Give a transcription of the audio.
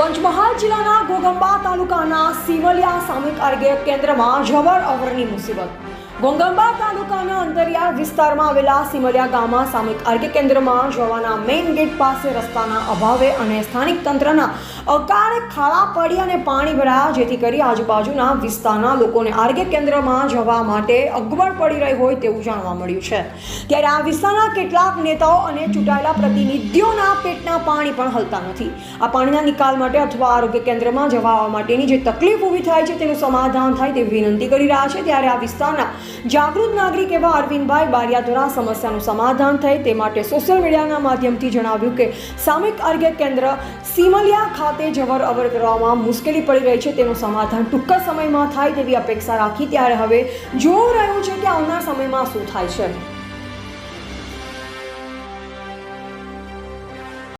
પંચમહાલ જિલ્લાના ગોગંબા તાલુકાના સિમલિયા સામૂહિક આરોગ્ય કેન્દ્રમાં જવર અવરની મુસીબત. ગોગંબા તાલુકાના અંતરિયાળ વિસ્તારમાં આવેલા સિમલિયા ગામમાં સામૂહિક આરોગ્ય કેન્દ્રમાં જવાના મેઇન ગેટ પાસે રસ્તાના અભાવે અને સ્થાનિક તંત્રના અકાળે ખાડા પડી અને પાણી ભરાયા, જેથી કરી આજુબાજુના વિસ્તારના લોકોને આરોગ્ય કેન્દ્રમાં જવા માટે અગવડ પડી રહી હોય તેવું જાણવા મળ્યું છે. ત્યારે આ વિસ્તારના કેટલાક નેતાઓ અને ચૂંટાયેલા પ્રતિનિધિઓના પેટના પાણી પણ હલતા નથી. આ પાણીના નિકાલ માટે અથવા આરોગ્ય કેન્દ્રમાં જવા આવવા માટેની જે તકલીફ ઊભી થાય છે તેનું સમાધાન થાય તેવી વિનંતી કરી રહ્યા છે. ત્યારે આ વિસ્તારના જાગૃત નાગરિક એવા અરવિંદભાઈ બારિયા દ્વારા સમસ્યાનું સમાધાન થાય તે માટે સોશિયલ મીડિયાના માધ્યમથી જણાવ્યું કે સામૂહિક આરોગ્ય કેન્દ્ર સિમલિયા ખાતે જવર અવર કરવામાં મુશ્કેલી પડી રહી છે, તેનું સમાધાન ટૂંક સમયમાં થાય તેવી અપેક્ષા રાખી, ત્યારે હવે જોવું રહ્યું છે કે આવનાર સમયમાં શું થાય છે.